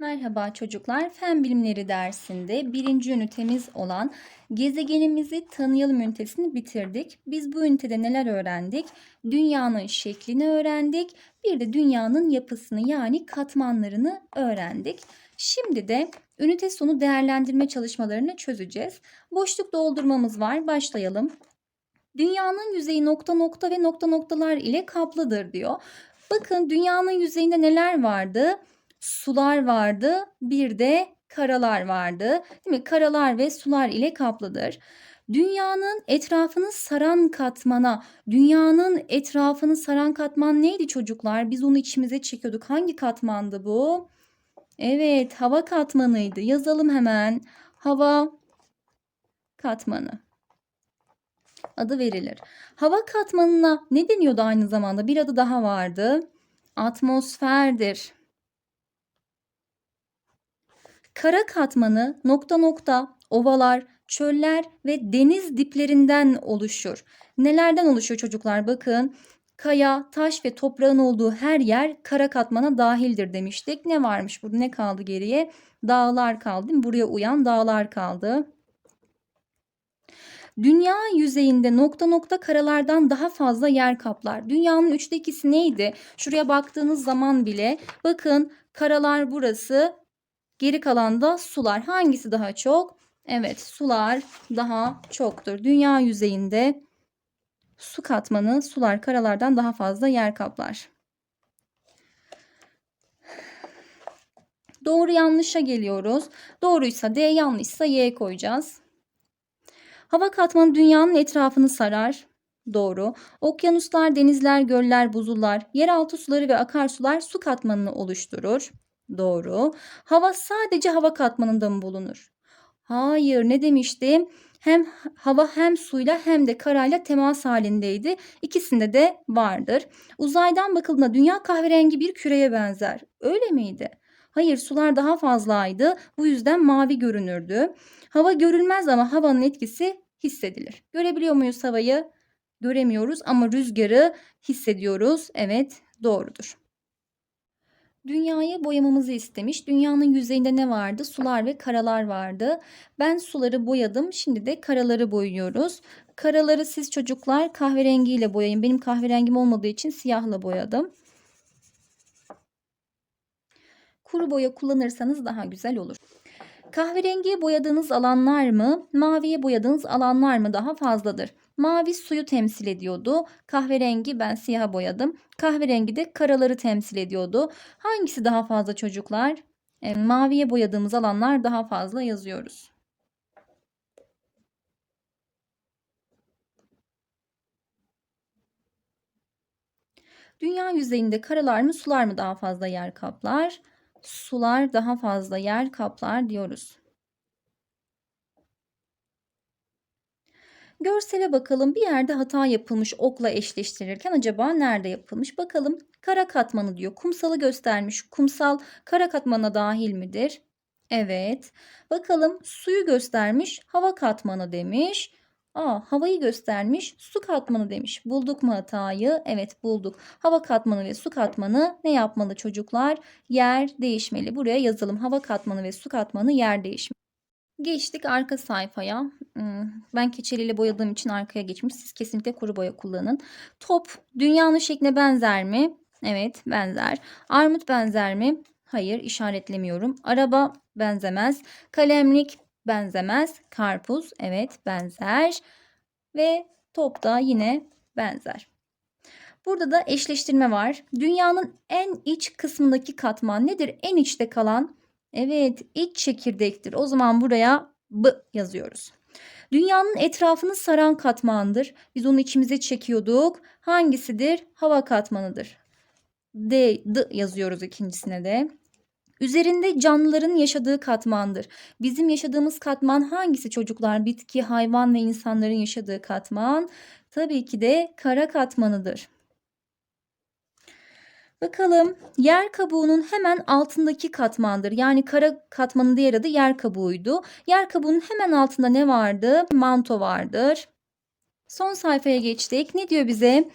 Merhaba çocuklar. Fen bilimleri dersinde birinci ünitemiz olan gezegenimizi tanıyalım ünitesini bitirdik. Biz bu ünitede neler öğrendik? Dünyanın şeklini öğrendik. Bir de dünyanın yapısını yani katmanlarını öğrendik. Şimdi de ünite sonu değerlendirme çalışmalarını çözeceğiz. Boşluk doldurmamız var. Başlayalım. Dünyanın yüzeyi nokta nokta ve nokta noktalar ile kaplıdır diyor. Bakın dünyanın yüzeyinde neler vardı? Sular vardı, bir de karalar vardı. Değil mi? Karalar ve sular ile kaplıdır. Dünyanın etrafını saran katmana, dünyanın etrafını saran katman neydi çocuklar? Biz onu içimize çekiyorduk. Hangi katmandı bu? Evet, hava katmanıydı. Yazalım hemen. Hava katmanı adı verilir. Hava katmanına ne deniyordu aynı zamanda? Bir adı daha vardı. Atmosferdir. Kara katmanı nokta nokta ovalar, çöller ve deniz diplerinden oluşur. Nelerden oluşuyor çocuklar? Bakın kaya, taş ve toprağın olduğu her yer kara katmana dahildir demiştik. Ne varmış burada? Ne kaldı geriye? Dağlar kaldı. Buraya uyan dağlar kaldı. Dünya yüzeyinde nokta nokta karalardan daha fazla yer kaplar. Dünyanın üçte ikisi neydi? Şuraya baktığınız zaman bile bakın karalar burası, geri kalan da sular. Hangisi daha çok? Evet, sular daha çoktur. Dünya yüzeyinde su katmanı sular karalardan daha fazla yer kaplar. Doğru yanlışa geliyoruz. Doğruysa D, yanlışsa Y koyacağız. Hava katmanı dünyanın etrafını sarar. Doğru. Okyanuslar, denizler, göller, buzullar, yeraltı suları ve akarsular su katmanını oluşturur. Doğru. Hava sadece hava katmanında mı bulunur? Hayır, ne demiştim? Hem hava hem suyla hem de karayla temas halindeydi. İkisinde de vardır. Uzaydan bakıldığında dünya kahverengi bir küreye benzer. Öyle miydi? Hayır, sular daha fazlaydı. Bu yüzden mavi görünürdü. Hava görülmez ama havanın etkisi hissedilir. Görebiliyor muyuz havayı? Göremiyoruz ama rüzgarı hissediyoruz. Evet, doğrudur. Dünyayı boyamamızı istemiş. Dünyanın yüzeyinde ne vardı? Sular ve karalar vardı. Ben suları boyadım. Şimdi de karaları boyuyoruz. Karaları siz çocuklar kahverengiyle boyayın. Benim kahverengim olmadığı için siyahla boyadım. Kuru boya kullanırsanız daha güzel olur. Kahverengiye boyadığınız alanlar mı, maviye boyadığınız alanlar mı daha fazladır? Mavi suyu temsil ediyordu. Kahverengi ben siyaha boyadım. Kahverengi de karaları temsil ediyordu. Hangisi daha fazla çocuklar? E, maviye boyadığımız alanlar daha fazla yazıyoruz. Dünya yüzeyinde karalar mı sular mı daha fazla yer kaplar? Sular daha fazla yer kaplar diyoruz. Görsele bakalım bir yerde hata yapılmış okla eşleştirirken acaba nerede yapılmış? Bakalım kara katmanı diyor. Kumsalı göstermiş. Kumsal kara katmana dahil midir? Evet. Bakalım suyu göstermiş. Hava katmanı demiş. Aa, havayı göstermiş. Su katmanı demiş. Bulduk mu hatayı? Evet bulduk. Hava katmanı ve su katmanı ne yapmalı çocuklar? Yer değişmeli. Buraya yazalım. Hava katmanı ve su katmanı yer değişmeli. Geçtik arka sayfaya. Hmm, Ben keçeliyle boyadığım için arkaya geçmiş. Siz kesinlikle kuru boya kullanın. Top dünyanın şekline benzer mi? Evet benzer. Armut benzer mi? Hayır işaretlemiyorum. Araba benzemez. Kalemlik benzemez. Karpuz evet benzer. Ve top da yine benzer. Burada da eşleştirme var. Dünyanın en iç kısmındaki katman nedir? En içte kalan Evet, iç çekirdektir. O zaman buraya B yazıyoruz. Dünyanın etrafını saran katmandır. Biz onu içimize çekiyorduk. Hangisidir? Hava katmanıdır. D, D yazıyoruz ikincisine de. Üzerinde canlıların yaşadığı katmandır. Bizim yaşadığımız katman hangisi çocuklar? Bitki, hayvan ve insanların yaşadığı katman. Tabii ki de kara katmanıdır. Bakalım yer kabuğunun hemen altındaki katmandır. Yani kara katmanın diğer adı yer kabuğuydu. Yer kabuğunun hemen altında ne vardı? Manto vardır. Son sayfaya geçtik. Ne diyor bize?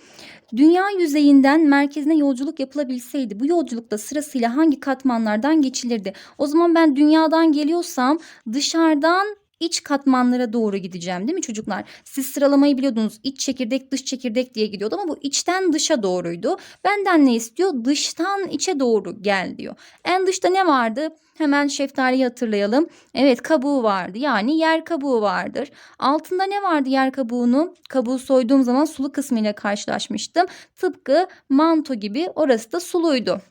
Dünya yüzeyinden merkezine yolculuk yapılabilseydi bu yolculukta sırasıyla hangi katmanlardan geçilirdi? O zaman ben dünyadan geliyorsam dışarıdan iç katmanlara doğru gideceğim değil mi çocuklar? Siz sıralamayı biliyordunuz. İç çekirdek, dış çekirdek diye gidiyordu ama bu içten dışa doğruydu. Benden ne istiyor? Dıştan içe doğru gel diyor. En dışta ne vardı? Hemen şeftaliyi hatırlayalım. Evet kabuğu vardı. Yani yer kabuğu vardır. Altında ne vardı yer kabuğunun? Kabuğu soyduğum zaman sulu kısmıyla karşılaşmıştım. Tıpkı manto gibi orası da suluydu.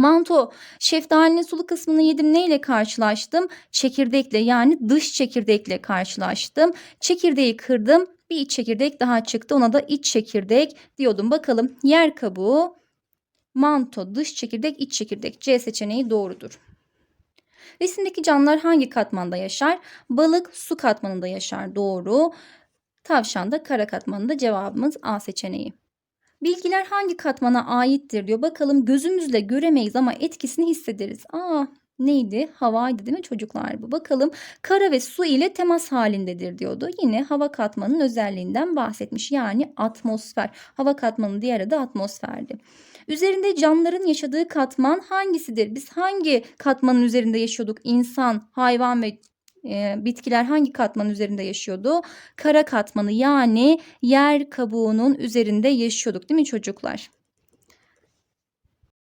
Manto şeftalinin sulu kısmını yedim neyle karşılaştım? Çekirdekle yani dış çekirdekle karşılaştım. Çekirdeği kırdım. Bir iç çekirdek daha çıktı. Ona da iç çekirdek diyordum. Bakalım yer kabuğu, manto, dış çekirdek, iç çekirdek. C seçeneği doğrudur. Resimdeki canlılar hangi katmanda yaşar? Balık su katmanında yaşar. Doğru. Tavşan da kara katmanında cevabımız A seçeneği. Bilgiler hangi katmana aittir diyor. Bakalım gözümüzle göremeyiz ama etkisini hissederiz. Aa neydi? Havaydı değil mi çocuklar bu? Bakalım kara ve su ile temas halindedir diyordu. Yine hava katmanının özelliğinden bahsetmiş. Yani atmosfer. Hava katmanının diğer adı atmosferdi. Üzerinde canlıların yaşadığı katman hangisidir? Biz hangi katmanın üzerinde yaşıyorduk? İnsan, hayvan ve bitkiler hangi katmanın üzerinde yaşıyordu? Kara katmanı yani yer kabuğunun üzerinde yaşıyorduk değil mi çocuklar?